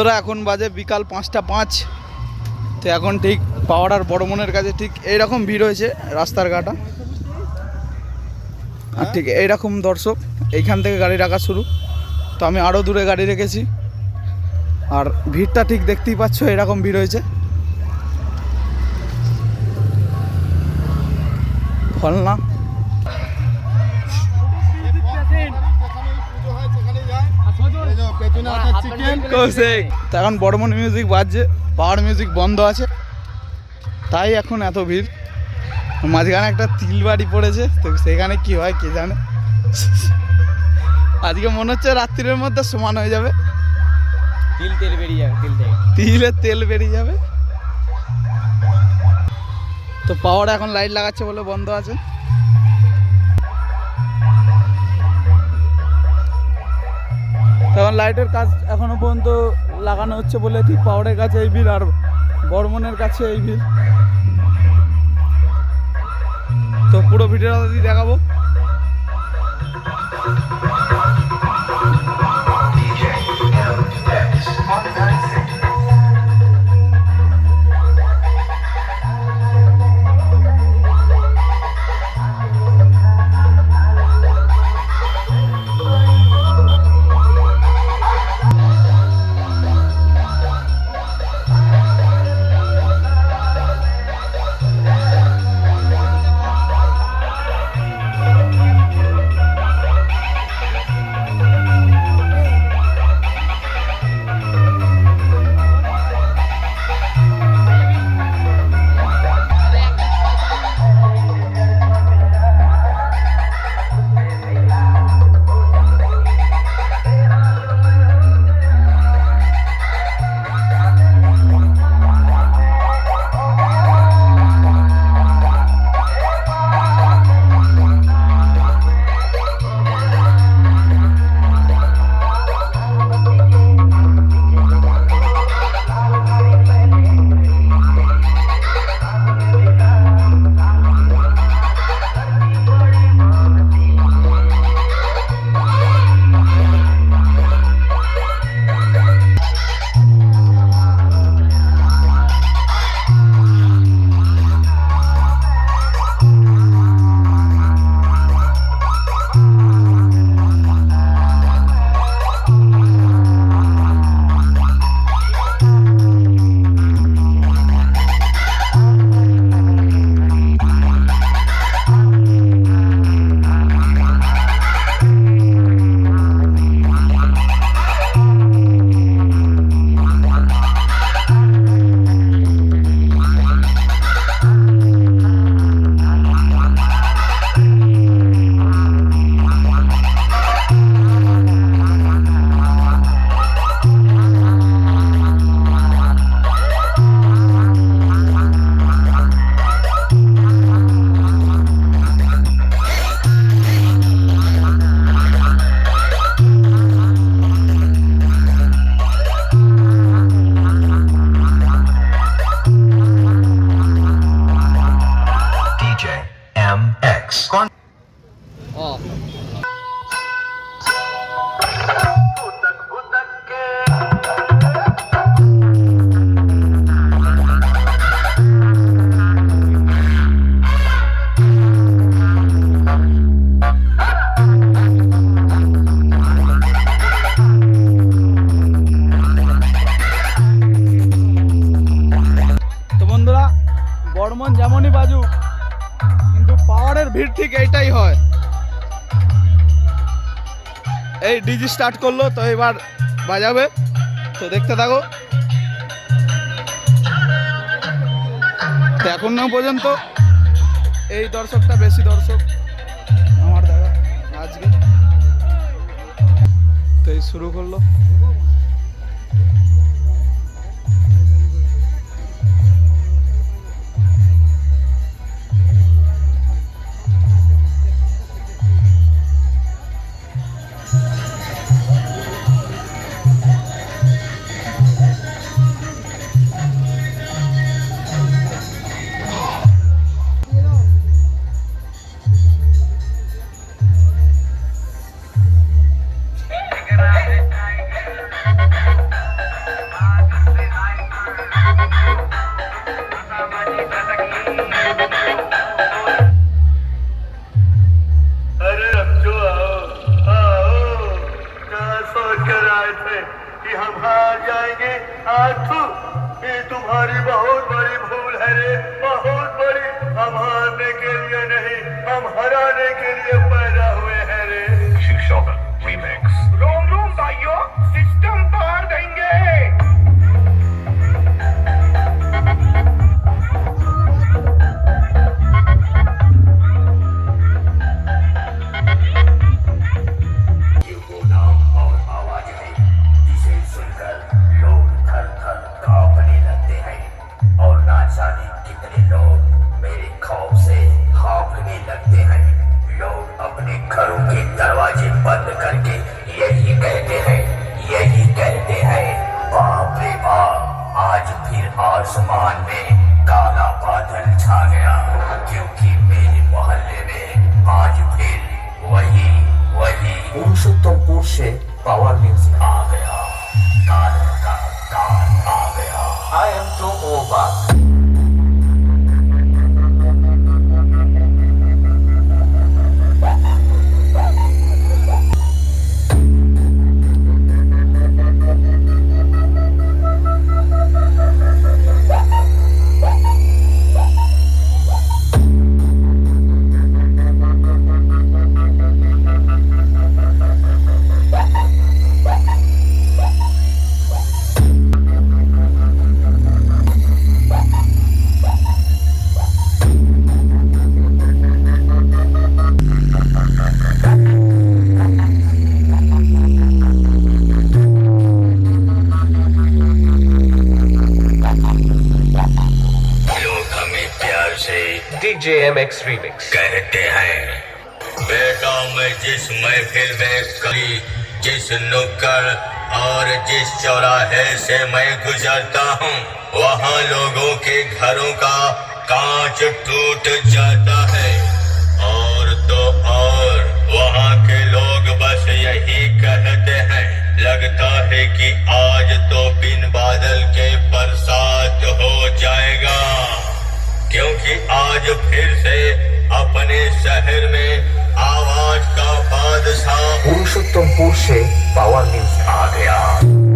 তোরা এখন বাজে বিকাল পাঁচটা পাঁচ। তো এখন ঠিক পাওয়ার বড় মনের কাছে ঠিক এইরকম ভিড় হয়েছে রাস্তার ঘাটা। আর ঠিক এইরকম দর্শক, এইখান থেকে গাড়ি রাখা শুরু। তো আমি আরও দূরে গাড়ি রেখেছি। আর ভিড়টা ঠিক দেখতেই পাচ্ছ এরকম ভিড় হয়েছে। ফলনা। কৌশিক তো এখন বড়মন মিউজিক বাজছে পাওয়ার মিউজিক বন্ধ আছে। তাই এখন এত ভিড়। মাঝখানে একটা তিল বাড়ি পড়েছে তো সেখানে কি হয় কে জানে? আজকে মনে হচ্ছে রাত্রির মধ্যে সমান হয়ে যাবে। তিল তেল বেরিয়ে যাবে তিল থেকে তিলের তেল বেরিয়ে যাবে। তো পাওয়ার এখন লাইট লাগাচ্ছে বলে বন্ধ আছে। তখন লাইটের কাজ এখনও পর্যন্ত লাগানো হচ্ছে বলে ঠিক পাওয়ারের কাছে এই বিল আর বর্মনের কাছে এই বিল। তো পুরো ভিডিওটা দেখাবো। 哦。এই ডিজি স্টার্ট করল, তো এবার বাজাবে। তো দেখতে থাকো। তো এখন না পর্যন্ত। এই দর্শকটা বেশি দর্শক। আমার দেখা আজকে। তো এই শুরু করল। কোর্সে power music DJ MX Remix. कहते हैं, बेटा मैं जिस महफिल में कभी जिस नुक्कड़ और जिस चौराहे से मैं गुजरता हूँ, वहाँ लोगों के घरों का कांच टूट जाता है और तो और, वहाँ के लोग बस यही कहते हैं, लगता है कि आज तो बिन बादल के बरसात क्योंकि आज फिर से अपने शहर में आवाज का बादशाह पुरुषोत्तमपुर से पावर न्यूज आ गया